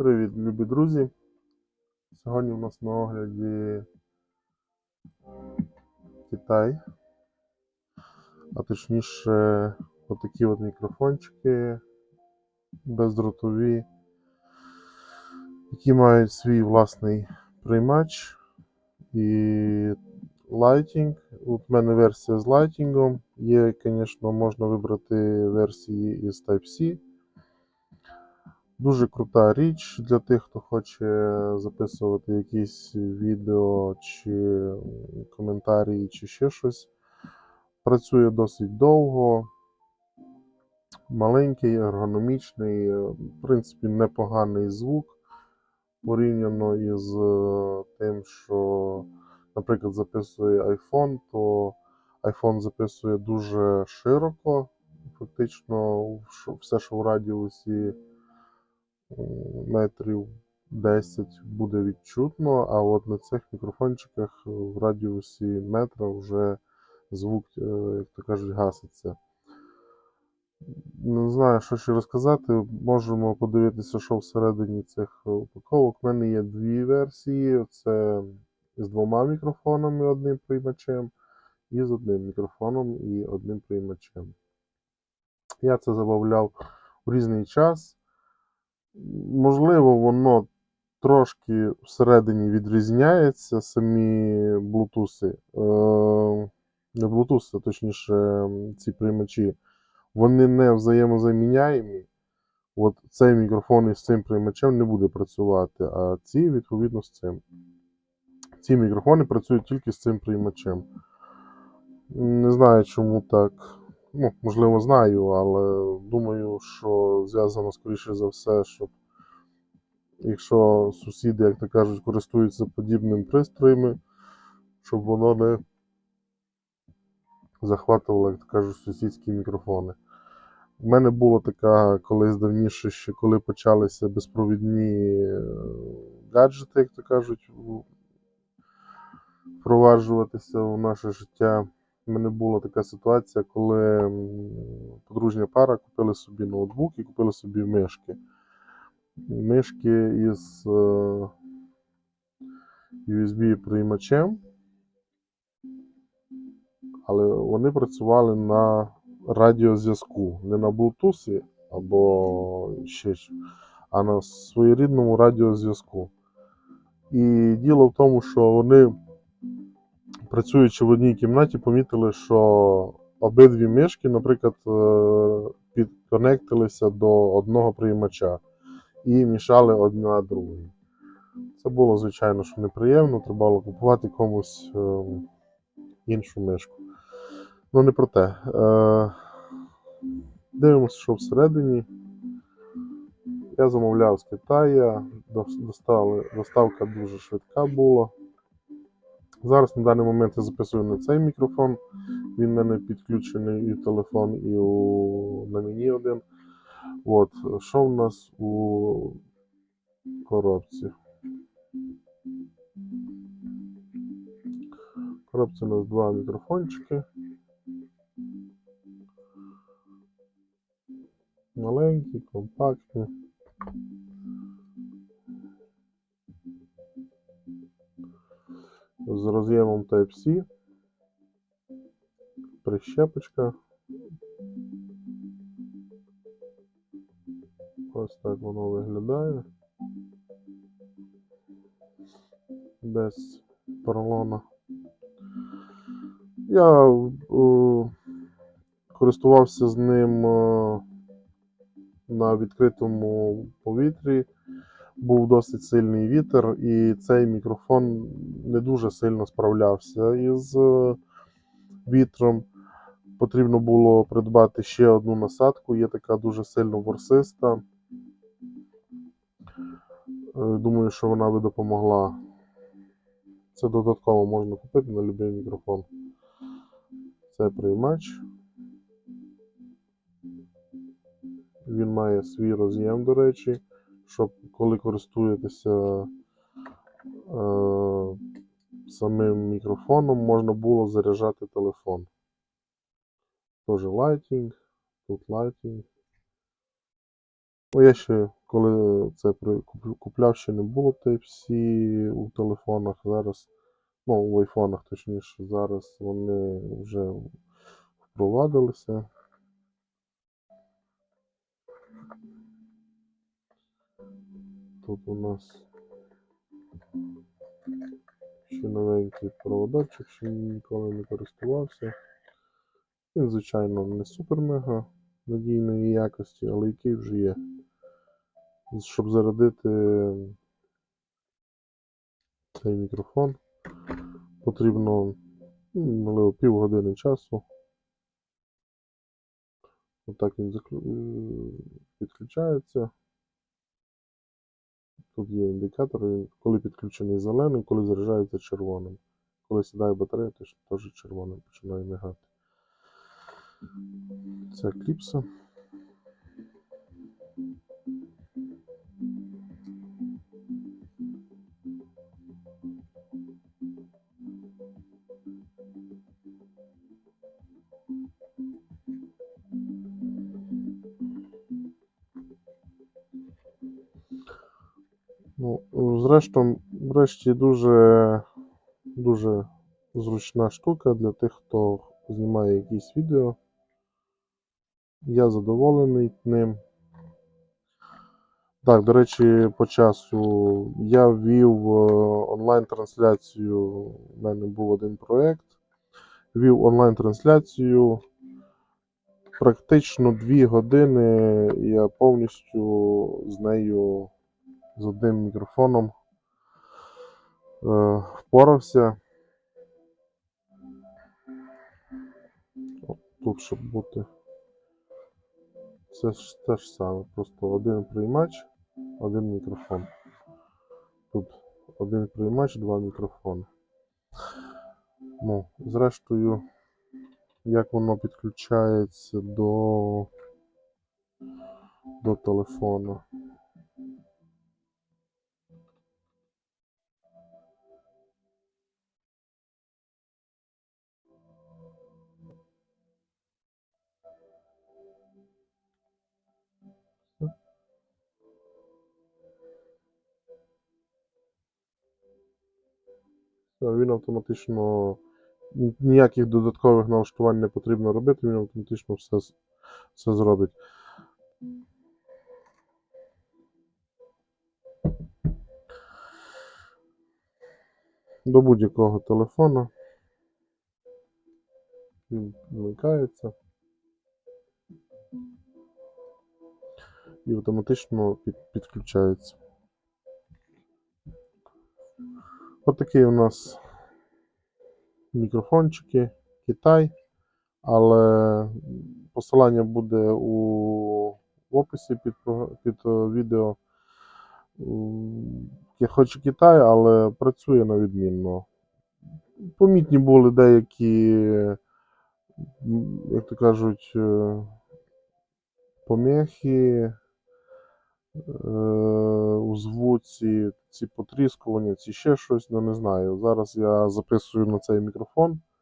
Привіт, любі друзі! Сьогодні у нас на огляді Китай, а точніше отакі от мікрофончики бездротові, які мають свій власний приймач і лайтінг. От в мене версія з лайтінгом. Є, звісно, можна вибрати версії із Type-C. Дуже крута річ для тих, хто хоче записувати якісь відео чи коментарі, чи ще щось. Працює досить довго. Маленький, ергономічний, в принципі, непоганий звук порівняно із е, тим, що, наприклад, записує iPhone, то iPhone записує дуже широко. Фактично, все, що в радіусі метрів 10 буде відчутно, а от на цих мікрофончиках в радіусі метра вже звук, е, як то кажуть, гаситься. Не знаю, що ще розказати. Можемо подивитися, що всередині цих упаковок. У мене є дві версії: це з двома мікрофонами, одним приймачем, і з одним мікрофоном і одним приймачем. Я це замовляв у різний час. Можливо, воно трошки всередині відрізняється, самі блутуси. Е, не блутуси, а точніше, ці приймачі. Вони не взаємозаміняємі. От цей мікрофон із цим приймачем не буде працювати, а ці, відповідно, з цим. Ці мікрофони працюють тільки з цим приймачем. Не знаю, чому так. Ну, можливо, знаю, але думаю, що зв'язано, скоріше за все, щоб якщо сусіди, як то кажуть, користуються подібними пристроями, щоб воно не захватувало, як то кажуть, сусідські мікрофони. У мене була така колись давніше, ще коли почалися безпровідні е, гаджети, як то кажуть, впроваджуватися в наше життя. У мене була така ситуація, коли подружня пара купили собі ноутбук і купили собі мишки. Мишки із е, USB-приймачем, але вони працювали на радіозв'язку, не на Bluetooth або ще а на своєрідному радіозв'язку. І діло в тому, що вони, працюючи в одній кімнаті, помітили, що обидві мишки, наприклад, е, підконектилися до одного приймача і мішали одна другій. Це було, звичайно, що неприємно, треба було купувати комусь е, іншу мишку. Ну, не про те. Е, дивимося, що всередині. Я замовляв з Китаю, доставка дуже швидка була. Зараз на даний момент я записую на цей мікрофон. Він в мене підключений і телефон, і у, на мені один. От, що в нас у коробці? В коробці у нас два мікрофончики. Маленькі, компактні. З роз'ємом Type-C. Прищепочка. Ось так воно виглядає. Без поролона. Я е, користувався з ним е, на відкритому повітрі. Був досить сильний вітер, і цей мікрофон не дуже сильно справлявся із е, вітром. Потрібно було придбати ще одну насадку, є така дуже сильно ворсиста. Е, Думаю, що вона би допомогла. Це додатково можна купити на будь-який мікрофон. Це приймач. Він має свій роз'єм, до речі, щоб коли користуєтеся е, самим мікрофоном, можна було заряджати телефон. Тоже лайтінг, тут лайтінг. Ну, є ще коли це купляв, ще не було Type-C у телефонах. Зараз, ну, у айфонах точніше, зараз вони вже впровадилися. Тут у нас ще новенький проводочок, ще ніколи не користувався. Він, звичайно, не супер-мега надійної якості, але який вже є. Щоб зарядити цей мікрофон, потрібно ну, можливо півгодини часу. Отак він заклю- е, підключається. Тут є індикатори, коли підключений зеленим, коли заряджається червоним. Коли сідає батарея, то теж червоним починає мигати. Це кліпса. Ну, зрештою, врешті дуже, дуже зручна штука для тих, хто знімає якісь відео. Я задоволений ним. Так, до речі, по часу я ввів е, онлайн-трансляцію. У мене був один проєкт. Ввів онлайн-трансляцію. Практично дві години я повністю з нею з одним мікрофоном е, впорався. От Тут, щоб бути. Це ж те ж саме, просто один приймач, один мікрофон. Тут один приймач, два мікрофони. Ну, зрештою, як воно підключається до, до телефону. Він автоматично ніяких додаткових налаштувань не потрібно робити, він автоматично все, все зробить. До будь-якого телефона. Він вмикається. І автоматично під, підключається. Отакий у нас мікрофончики, Китай, але посилання буде у описі під, під е, відео. Я хоч і Китай, але працює на відмінно. Помітні були деякі, як то кажуть, е, помехи е, у звуці, ці потріскування, ці ще щось, ну не знаю. Зараз я записую на цей мікрофон.